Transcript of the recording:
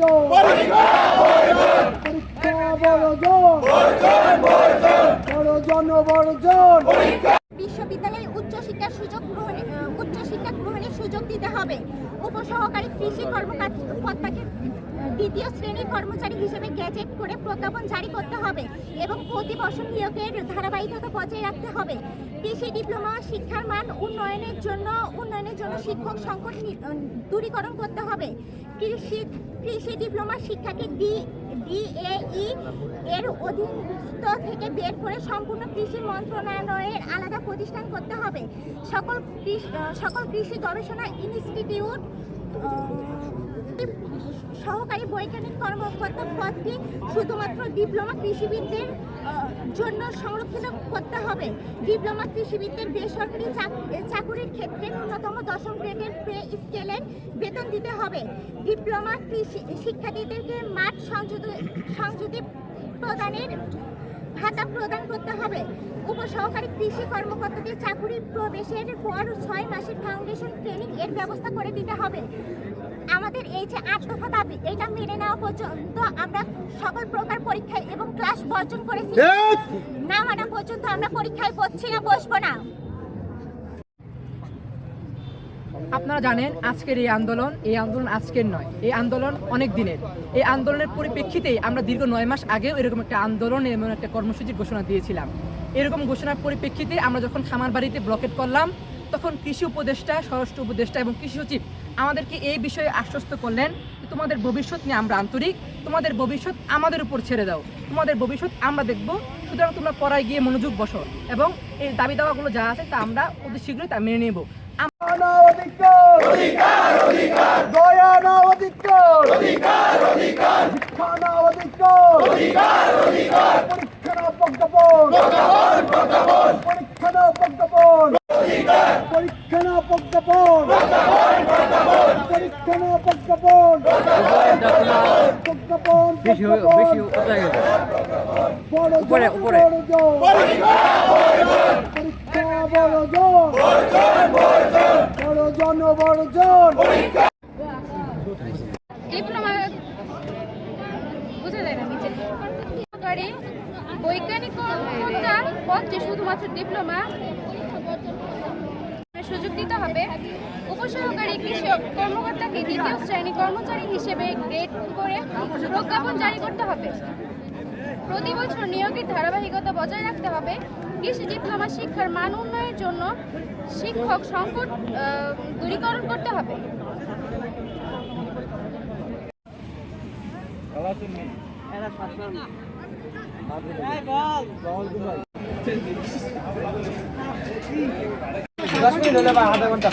পরীক্ষা বড়জন বড়জন বড়জন বিশ্ববিদ্যালয়ে উচ্চশিক্ষার সুযোগ গ্রহণে উচ্চশিক্ষা গ্রহণের সুযোগ দিতে হবে। উপসহকারী কৃষি কর্মকর্তাকে দ্বিতীয় শ্রেণির কর্মচারী হিসেবে গ্যাজেট করে প্রজ্ঞাপন জারি করতে হবে এবং প্রতি বছর নিয়োগের ধারাবাহিকতা বজায় রাখতে হবে। কৃষি ডিপ্লোমা শিক্ষার মান উন্নয়নের জন্য উন্নয়নের জন্য শিক্ষক সংকট দূরীকরণ করতে হবে। কৃষি কৃষি ডিপ্লোমা শিক্ষাকে ডি ডিএই এর অধীনস্থ থেকে বের করে সম্পূর্ণ কৃষি মন্ত্রণালয়ের আলাদা প্রতিষ্ঠান করতে হবে। সকল সকল কৃষি গবেষণা ইনস্টিটিউট সহকারী বৈজ্ঞানিক কর্মকর্তা পদটি শুধুমাত্র ডিপ্লোমা কৃষিবিদদের জন্য সংরক্ষিত করতে হবে। ডিপ্লোমা কৃষিবিদদের বেসরকারি চাক- চাকুরির ক্ষেত্রে ন্যূনতম দশম গ্রেডের পে স্কেলের বেতন দিতে হবে। ডিপ্লোমা কৃষি, শিক্ষার্থীদেরকে মাঠ সংযোগে প্রদানের ভাতা প্রদান করতে হবে। উপসহকারী কৃষি কর্মকর্তাদের চাকুরি প্রবেশের পর ছয় মাসের ফাউন্ডেশন ট্রেনিং এর ব্যবস্থা করে দিতে হবে। আমাদের এই যে আট দফা দাবি এটা মেনে নেওয়া পর্যন্ত আমরা সকল প্রকার পরীক্ষায় এবং ক্লাস বর্জন করেছি। না মানা পর্যন্ত আমরা পরীক্ষায় বসছি না বসবো না। আপনারা জানেন আজকের এই আন্দোলন এই আন্দোলন আজকের নয়, এই আন্দোলন অনেক দিনের। এই আন্দোলনের পরিপ্রেক্ষিতেই আমরা দীর্ঘ নয় মাস আগেও এরকম একটা আন্দোলন এবং একটা কর্মসূচির ঘোষণা দিয়েছিলাম। এরকম ঘোষণার পরিপ্রেক্ষিতে আমরা যখন খামার বাড়িতে ব্লকেট করলাম, তখন কৃষি উপদেষ্টা, স্বরাষ্ট্র উপদেষ্টা এবং কৃষি সচিব আমাদেরকে এই বিষয়ে আশ্বস্ত করলেন তোমাদের ভবিষ্যৎ নিয়ে আমরা আন্তরিক, তোমাদের ভবিষ্যৎ আমাদের উপর ছেড়ে দাও, তোমাদের ভবিষ্যৎ আমরা দেখব, সুতরাং তোমরা পড়ায় গিয়ে মনোযোগ বসো এবং এই দাবি দাওয়াগুলো যা আছে তা আমরা অতি শীঘ্রই তা মেনে নেব। না অধিকার। অধিকার অধিকার। দয়া না অধিকার। অধিকার অধিকার। শিক্ষা না অধিকার। অধিকার অধিকার। পরীক্ষা না প্রজ্ঞাপন। প্রজ্ঞাপন প্রজ্ঞাপন। পরীক্ষা না প্রজ্ঞাপন। অধিকার। পরীক্ষা না প্রজ্ঞাপন। প্রজ্ঞাপন প্রজ্ঞাপন। পরীক্ষা না প্রজ্ঞাপন। প্রজ্ঞাপন বেশি বেশি বড় উপরে উপরে। পরীক্ষা বড় জন। বড় বুঝা যায় না নিচে করে বৈজ্ঞানিক পদটি শুধুমাত্র ডিপ্লোমা সুযোগ দিতে হবে। উপসহকারী কৃষক কর্মকর্তাকে দ্বিতীয় শ্রেণি কর্মচারী হিসেবে গ্রেড করে প্রজ্ঞাপন জারি করতে হবে। প্রতি বছর নিয়োগের ধারাবাহিকতা বজায় রাখতে হবে। কৃষি ডিপ্লোমা শিক্ষার মান উন্নয়নের জন্য শিক্ষক সংকট দূরীকরণ করতে হবে। দশ মিনিট হলে বা আধা ঘণ্টা।